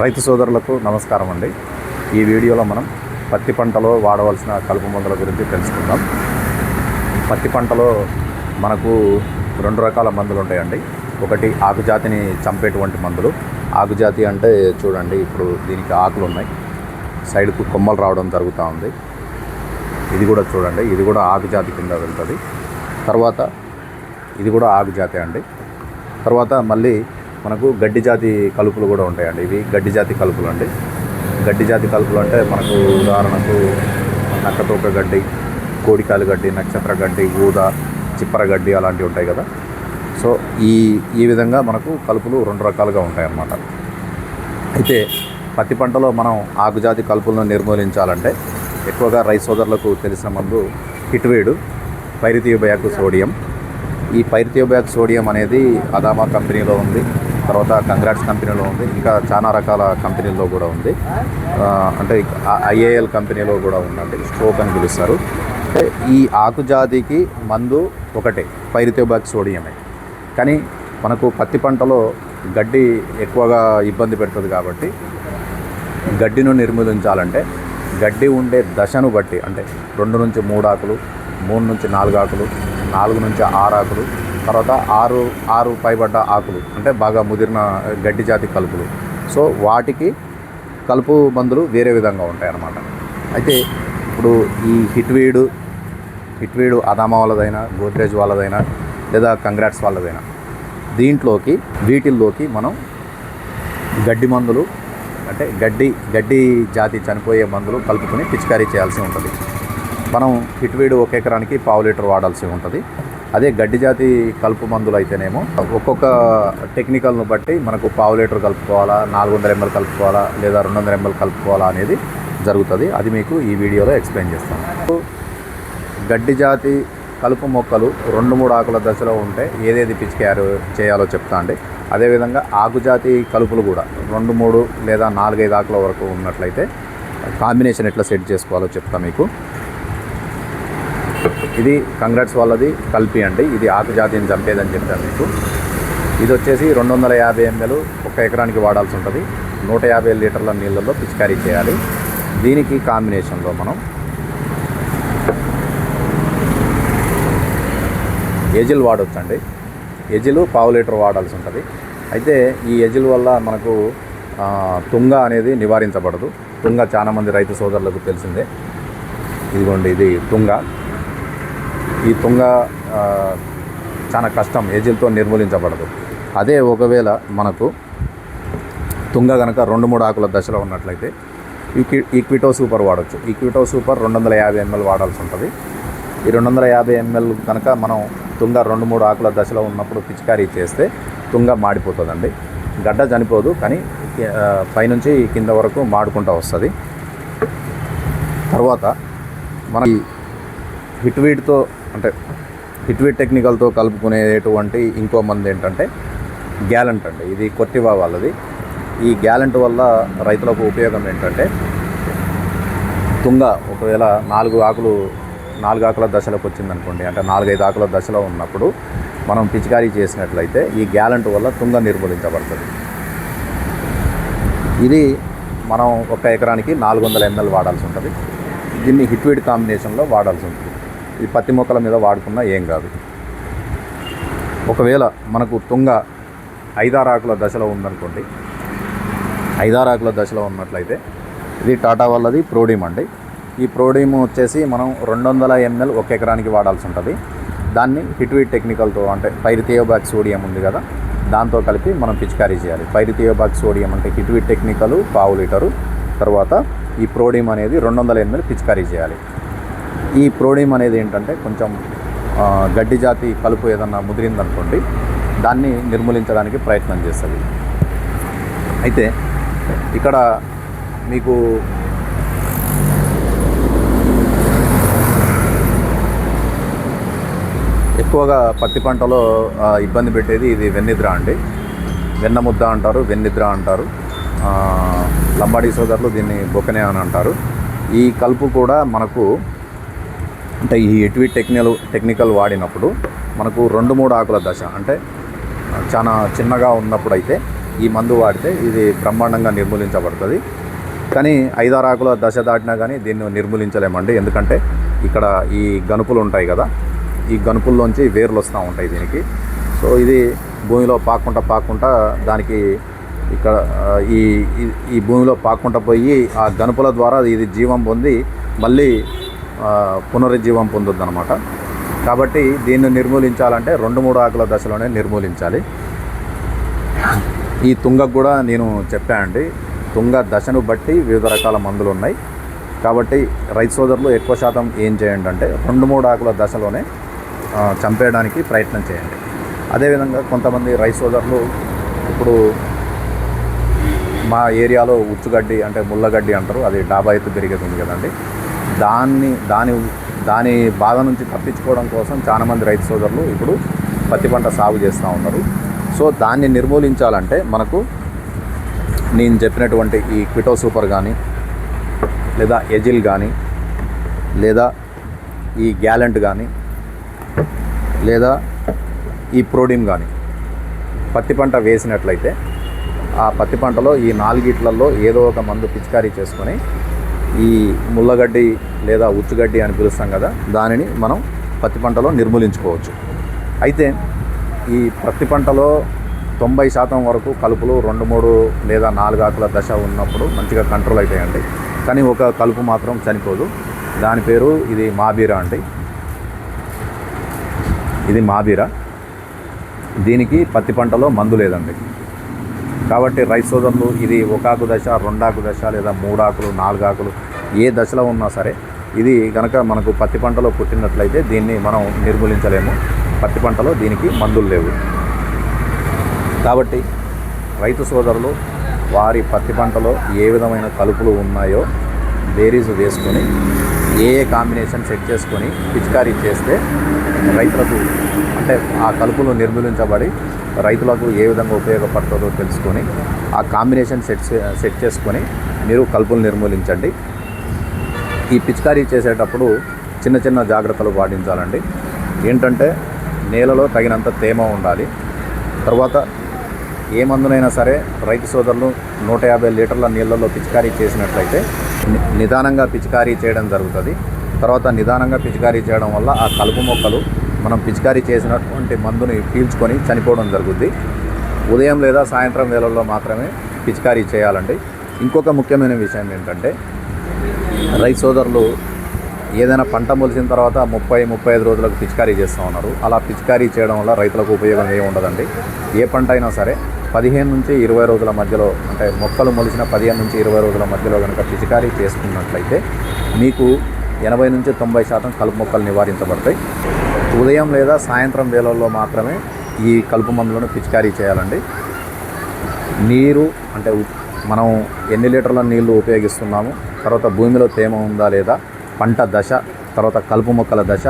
రైతు సోదరులకు నమస్కారం అండి. ఈ వీడియోలో మనం పత్తి పంటలో వాడవలసిన కలుపు మందుల గురించి తెలుసుకుందాం. పత్తి పంటలో మనకు రెండు రకాల మందులు ఉంటాయండి. ఒకటి ఆకుజాతిని చంపేటువంటి మందులు. ఆకుజాతి అంటే చూడండి ఇప్పుడు దీనికి ఆకులు ఉన్నాయి. సైడ్కు కొమ్మలు రావడం జరుగుతూ ఉంది. ఇది కూడా చూడండి ఇది కూడా ఆకుజాతి కింద వెళ్తుంది. తర్వాత ఇది కూడా ఆకుజాతి అండి. తర్వాత మళ్ళీ మనకు గడ్డి జాతి కలుపులు కూడా ఉంటాయండి. ఇవి గడ్డి జాతి కలుపులు అండి. గడ్డి జాతి కలుపులు అంటే మనకు ఉదాహరణకు నక్కతోక గడ్డి కోడికాలు గడ్డి నక్షత్ర గడ్డి ఊద చిప్పర గడ్డి అలాంటివి ఉంటాయి కదా. సో ఈ ఈ విధంగా మనకు కలుపులు రెండు రకాలుగా ఉంటాయి అన్నమాట అయితే పత్తి పంటలో మనం ఆకుజాతి కలుపులను నిర్మూలించాలంటే ఎక్కువగా రైస్ సోదరులకు తెలిసిన మందు హిట్వేడు పైరిథియోబయాకు సోడియం. ఈ పైరిథియోబయాక్ సోడియం అనేది అదామా కంపెనీలో ఉంది. తర్వాత కంగ్రాట్స్ కంపెనీలో ఉంది. ఇంకా చాలా రకాల కంపెనీల్లో కూడా ఉంది. అంటే ఐఏఎల్ కంపెనీలో కూడా ఉందండి స్ట్రోక్ అని పిలుస్తారు. అంటే ఈ ఆకుజాతికి మందు ఒకటే పైరిథియోబాక్ సోడియమే. కానీ మనకు పత్తి పంటలో గడ్డి ఎక్కువగా ఇబ్బంది పెడుతుంది కాబట్టి గడ్డిను నిర్మూలించాలంటే గడ్డి ఉండే దశను బట్టి అంటే రెండు నుంచి మూడు ఆకులు మూడు నుంచి నాలుగు ఆకులు నాలుగు నుంచి ఆరు ఆకులు తర్వాత ఆరు ఆరు పైబడ్డ ఆకులు అంటే బాగా ముదిరిన గడ్డి జాతి కలుపులు. సో వాటికి కలుపు మందులు వేరే విధంగా ఉంటాయి అన్నమాట అయితే ఇప్పుడు ఈ హిట్వీడు హిట్వీడు అదామా వాళ్ళదైనా గోద్రేజ్ వాళ్ళదైనా లేదా కంగ్రాట్స్ వాళ్ళదైనా దీంట్లోకి వీటిల్లోకి మనం గడ్డి మందులు అంటే గడ్డి గడ్డి జాతి చనిపోయే మందులు కలుపుకొని పిచికారీ చేయాల్సి ఉంటుంది. మనం హిట్వీడు ఒక ఎకరానికి పావు లీటర్ వాడాల్సి ఉంటుంది. అదే గడ్డి జాతి కలుపు మందులు అయితేనేమో ఒక్కొక్క టెక్నికల్ను బట్టి మనకు పావు లీటర్ కలుపుకోవాలా నాలుగు వందల ఎంఎల్ కలుపుకోవాలా లేదా రెండు వందల ఎంఎల్ కలుపుకోవాలా అనేది జరుగుతుంది. అది మీకు ఈ వీడియోలో ఎక్స్ప్లెయిన్ చేస్తాను. గడ్డి జాతి కలుపు మొక్కలు రెండు మూడు ఆకుల దశలో ఉంటే ఏదేది పిచికారు చేయాలో చెప్తా అండి. అదేవిధంగా ఆకుజాతి కలుపులు కూడా రెండు మూడు లేదా నాలుగైదు ఆకుల వరకు ఉన్నట్లయితే కాంబినేషన్ ఎట్లా సెట్ చేసుకోవాలో చెప్తా మీకు. ఇది కంగ్రాట్స్ వాళ్ళది కలిపి అండి. ఇది ఆకుజాతిని చంపేదని చెప్తాను మీకు. ఇది వచ్చేసి రెండు వందల యాభై ఎంఎల్ ఒక ఎకరానికి వాడాల్సి ఉంటుంది. నూట యాభై లీటర్ల నీళ్ళల్లో పిచికారీ చేయాలి. దీనికి కాంబినేషన్లో మనం ఎజిల్ వాడొచ్చండి. ఎజిల్ పావు లీటర్ వాడాల్సి ఉంటుంది. అయితే ఈ ఎజిల్ వల్ల మనకు తుంగ అనేది నివారించబడదు. తుంగ చాలామంది రైతు సోదరులకు తెలిసిందే. ఇదిగోండి ఇది తుంగ. ఈ తుంగ చాలా కష్టం ఏజీలతో నిర్మూలించబడదు. అదే ఒకవేళ మనకు తుంగ కనుక రెండు మూడు ఆకుల దశలో ఉన్నట్లయితే ఈక్వి ఈక్విటో సూపర్ వాడచ్చు. ఈక్విటో సూపర్ రెండు వందల యాభై ఎంఎల్ వాడాల్సి ఉంటుంది. ఈ రెండు వందల యాభై ఎంఎల్ కనుక మనం తుంగ రెండు మూడు ఆకుల దశలో ఉన్నప్పుడు పిచికారీ చేస్తే తుంగ మాడిపోతుందండి. గడ్డ చనిపోదు కానీ పైనుంచి కింద వరకు మాడుకుంటూ వస్తుంది. తర్వాత మన ఈ హిట్వీడ్తో అంటే హిట్వీడ్ టెక్నికల్తో కలుపుకునేటువంటి ఇంకో మంది ఏంటంటే గ్యాలెంట్ అండి. ఇది కొట్టివా వాళ్ళది. ఈ గ్యాలెంట్ వల్ల రైతులకు ఉపయోగం ఏంటంటే తుంగ ఒకవేళ నాలుగు ఆకులు నాలుగు ఆకుల దశలోకి వచ్చిందనుకోండి అంటే నాలుగైదు ఆకుల దశలో ఉన్నప్పుడు మనం పిచికారీ చేసినట్లయితే ఈ గ్యాలెంట్ వల్ల తుంగ నిర్మూలించబడుతుంది. ఇది మనం ఒక ఎకరానికి నాలుగు వందల ఎంఎల్ వాడాల్సి ఉంటుంది. దీన్ని హిట్వీడ్ కాంబినేషన్లో వాడాల్సి ఉంటుంది. ఈ పత్తి మొక్కల మీద వాడుకున్నా ఏం కాదు. ఒకవేళ మనకు తుంగ ఐదారు ఆకుల దశలో ఉందనుకోండి ఐదారు ఆకుల దశలో ఉన్నట్లయితే ఇది టాటా వాళ్ళది ప్రోడీమ్ అండి. ఈ ప్రోడీమ్ వచ్చేసి మనం రెండు వందల ఎంఎల్ ఒక ఎకరానికి వాడాల్సి ఉంటుంది. దాన్ని హిట్వీట్ టెక్నికల్తో అంటే పైరిథియోబాక్ సోడియం ఉంది కదా దాంతో కలిపి మనం పిచికారీ చేయాలి. పైరిథియోబాక్ సోడియం అంటే హిట్వీట్ టెక్నికల్ పావు లీటరు. తర్వాత ఈ ప్రోడీమ్ అనేది రెండు వందల ఎంఎల్ పిచికారీ చేయాలి. ఈ ప్రోడీమ్ అనేది ఏంటంటే కొంచెం గడ్డి జాతి కలుపు ఏదన్నా ముదిరిందనుకోండి దాన్ని నిర్మూలించడానికి ప్రయత్నం చేస్తుంది. అయితే ఇక్కడ మీకు ఎక్కువగా పత్తి పంటలో ఇబ్బంది పెట్టేది ఇది వెన్నిద్ర అండి. వెన్న ముద్ద అంటారు వెన్నిద్ర అంటారు. లంబాడీ సోదరులు దీన్ని బొకనే అని అంటారు. ఈ కలుపు కూడా మనకు అంటే ఈ ఎట్వి టెక్నికల్ టెక్నికల్ వాడినప్పుడు మనకు రెండు మూడు ఆకుల దశ అంటే చాలా చిన్నగా ఉన్నప్పుడైతే ఈ మందు వాడితే ఇది బ్రహ్మాండంగా నిర్మూలించబడుతుంది. కానీ ఐదారు ఆకుల దశ దాటినా కానీ దీన్ని నిర్మూలించలేమండి. ఎందుకంటే ఇక్కడ ఈ గనుపులు ఉంటాయి కదా ఈ గనుపుల్లోంచి వేర్లు వస్తూ ఉంటాయి దీనికి. సో ఇది భూమిలో పాక్కుంటా పాకుండా దానికి ఇక్కడ ఈ ఈ- భూమిలో పాక్కుంటా పోయి ఆ గనుపుల ద్వారా ఇది జీవం పొంది మళ్ళీ పునరుజ్జీవం పొందుద్ది అనమాట కాబట్టి దీన్ని నిర్మూలించాలంటే రెండు మూడు ఆకుల దశలోనే నిర్మూలించాలి. ఈ తుంగకు కూడా నేను చెప్పానండి తుంగ దశను బట్టి వివిధ రకాల మందులు ఉన్నాయి. కాబట్టి రైతు సోదరులు ఎక్కువ శాతం ఏం చేయండి అంటే రెండు మూడు ఆకుల దశలోనే చంపేయడానికి ప్రయత్నం చేయండి. అదేవిధంగా కొంతమంది రైతు సోదరులు ఇప్పుడు మా ఏరియాలో ఉచ్చుగడ్డి అంటే ముళ్ళగడ్డి అంటారు అది డాబా ఎత్తు పెరిగేది ఉంది కదండి. దాన్ని దాని దాని బాధ నుంచి తప్పించుకోవడం కోసం చాలామంది రైతు సోదరులు ఇప్పుడు పత్తి పంట సాగు చేస్తూ ఉన్నారు. సో దాన్ని నిర్మూలించాలంటే మనకు నేను చెప్పినటువంటి ఈ క్విటో సూపర్ కానీ లేదా ఎజిల్ కానీ లేదా ఈ గ్యాలెంట్ కానీ లేదా ఈ ప్రోడిన్ కానీ పత్తి పంట వేసినట్లయితే ఆ పత్తి పంటలో ఈ నాలుగిట్లలో ఏదో ఒక మందు పిచికారీ చేసుకొని ఈ ముళ్ళగడ్డి లేదా ఉచ్చుగడ్డి అని పిలుస్తాం కదా దానిని మనం పత్తి పంటలో నిర్మూలించుకోవచ్చు. అయితే ఈ పత్తి పంటలో తొంభై శాతం వరకు కలుపులు రెండు మూడు లేదా నాలుగు ఆకుల దశ ఉన్నప్పుడు మంచిగా కంట్రోల్ అవుతాయండి కానీ ఒక కలుపు మాత్రం చనిపోదు దాని పేరు ఇది మాబీరా అండి. ఇది మాబీరా. దీనికి పత్తి పంటలో మందు లేదండి. కాబట్టి రైతు సోదరులు ఇది ఒకాకు దశ రెండాకు దశ లేదా మూడాకులు నాలుగాకులు ఏ దశలో ఉన్నా సరే ఇది కనుక మనకు పత్తి పంటలో పుట్టినట్లయితే దీన్ని మనం నిర్మూలించలేము. పత్తి పంటలో దీనికి మందులు లేవు. కాబట్టి రైతు సోదరులు వారి పత్తి పంటలో ఏ విధమైన కలుపులు ఉన్నాయో బేరీస్ వేసుకొని ఏ ఏ కాంబినేషన్ సెట్ చేసుకొని పిచికారీ చేస్తే రైతులకు అంటే ఆ కలుపులు నిర్మూలించబడి రైతులకు ఏ విధంగా ఉపయోగపడుతుందో తెలుసుకొని ఆ కాంబినేషన్ సెట్ చే- సెట్ చేసుకొని మీరు కలుపులు నిర్మూలించండి. ఈ పిచికారీ చేసేటప్పుడు చిన్న చిన్న జాగ్రత్తలు పాటించాలండి. ఏంటంటే నేలలో తగినంత తేమ ఉండాలి. తర్వాత ఏ మందునైనా సరే రైతు సోదరులు నూట యాభై లీటర్ల నీళ్ళల్లో పిచికారీ చేసినట్లయితే నిదానంగా పిచికారీ చేయడం జరుగుతుంది. తర్వాత నిదానంగా పిచికారీ చేయడం వల్ల ఆ కలుపు మొక్కలు మనం పిచికారీ చేసినటువంటి మందుని పీల్చుకొని చనిపోవడం జరుగుద్ది. ఉదయం లేదా సాయంత్రం వేళల్లో మాత్రమే పిచికారీ చేయాలండి. ఇంకొక ముఖ్యమైన విషయం ఏంటంటే రైతు సోదరులు ఏదైనా పంట మొలిసిన తర్వాత ముప్పై ముప్పై ఐదు రోజులకు పిచికారీ చేస్తూ ఉన్నారు. అలా పిచికారీ చేయడం వల్ల రైతులకు ఉపయోగం ఏమి ఉండదండి. ఏ పంట అయినా సరే పదిహేను నుంచి ఇరవై రోజుల మధ్యలో అంటే మొక్కలు మొలిసిన పదిహేను నుంచి ఇరవై రోజుల మధ్యలో కనుక పిచికారీ చేసుకున్నట్లయితే మీకు ఎనభై నుంచి తొంభై శాతం కలుపు మొక్కలు నివారించబడతాయి. ఉదయం లేదా సాయంత్రం వేళల్లో మాత్రమే ఈ కలుపు మందులను పిచికారీ చేయాలండి. నీరు అంటే మనం ఎన్ని లీటర్ల నీళ్ళు ఉపయోగిస్తున్నాము తర్వాత భూమిలో తేమ ఉందా లేదా పంట దశ తర్వాత కలుపు మొక్కల దశ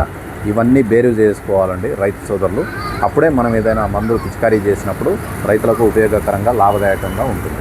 ఇవన్నీ బేరు చేసుకోవాలండి రైతు సోదరులు. అప్పుడే మనం ఏదైనా మందులు పిచికారీ చేసినప్పుడు రైతులకు ఉపయోగకరంగా లాభదాయకంగా ఉంటుంది.